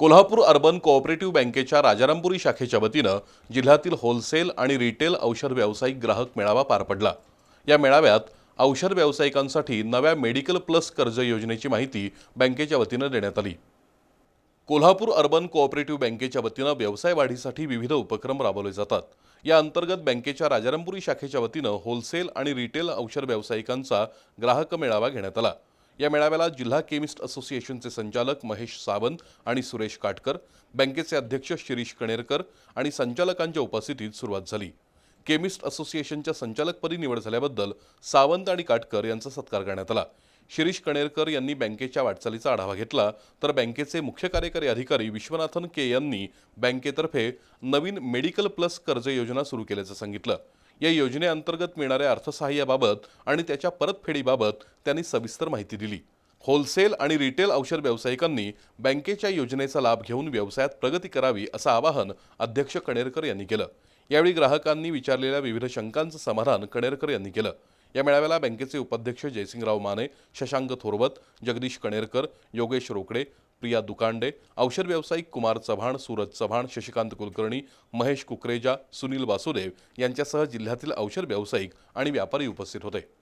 Kolhapur urban cooperative बँकेच्या राजारामपुरी शाखेच्या वतीनं जिल्ह्यातील होलसेल आणि रिटेल औषध व्यावसायिक ग्राहक मेळावा पार पडला. या मेळाव्यात औषध व्यावसायिकांसाठी नव्या मेडिकल प्लस कर्ज योजनेची माहिती बँकेच्या वतीनं देण्यात आली. कोल्हापूर अर्बन कोऑपरेटिव्ह बँकेच्या वतीनं व्यवसाय वाढीसाठी विविध उपक्रम राबवले जातात. या अंतर्गत बँकेच्या राजारामपुरी शाखेच्या वतीनं होलसेल आणि रिटेल औषध व्यावसायिकांचा ग्राहक मेळावा घेण्यात आला. या मेळाव्याला जिल्हा केमिस्ट असोसिएशनचे संचालक महेश सावंत आणि सुरेश काटकर बँकेचे अध्यक्ष शिरीष कणेरकर आणि संचालकांच्या उपस्थितीत सुरुवात झाली. केमिस्ट असोसिएशनच्या संचालकपदी निवड झाल्याबद्दल सावंत आणि काटकर यांचा सत्कार करण्यात आला. शिरीष कणेरकर यांनी बँकेच्या वाटचालीचा आढावा घेतला तर बँकेचे मुख्य कार्यकारी अधिकारी विश्वनाथन के यांनी बँकेतर्फे नवीन मेडिकल प्लस कर्ज योजना सुरू केल्याचं सांगितलं. या योजनेअंतर्गत मिळणाऱ्या अर्थसहाय्याबाबत आणि त्याच्या परतफेडीबाबत त्यांनी सविस्तर माहिती दिली. होलसेल आणि रिटेल औषध व्यावसायिकांनी बँकेच्या योजनेचा लाभ घेऊन व्यवसायात प्रगती करावी असं आवाहन अध्यक्ष कणेरकर यांनी केलं. यावेळी ग्राहकांनी विचारलेल्या विविध शंकांचं समाधान कणेरकर यांनी केलं. या मेळाव्याला बँकेचे उपाध्यक्ष जयसिंगराव माने शशांक थोरवत जगदीश कणेरकर योगेश रोकडे प्रिया दुकांडे औषध व्यावसायिक कुमार चव्हाण सूरज चव्हाण शशिकांत कुलकर्णी महेश कुकरेजा सुनील वासुदेव यांच्यासह जिल्ह्यातील औषध व्यावसायिक आणि व्यापारी उपस्थित होते.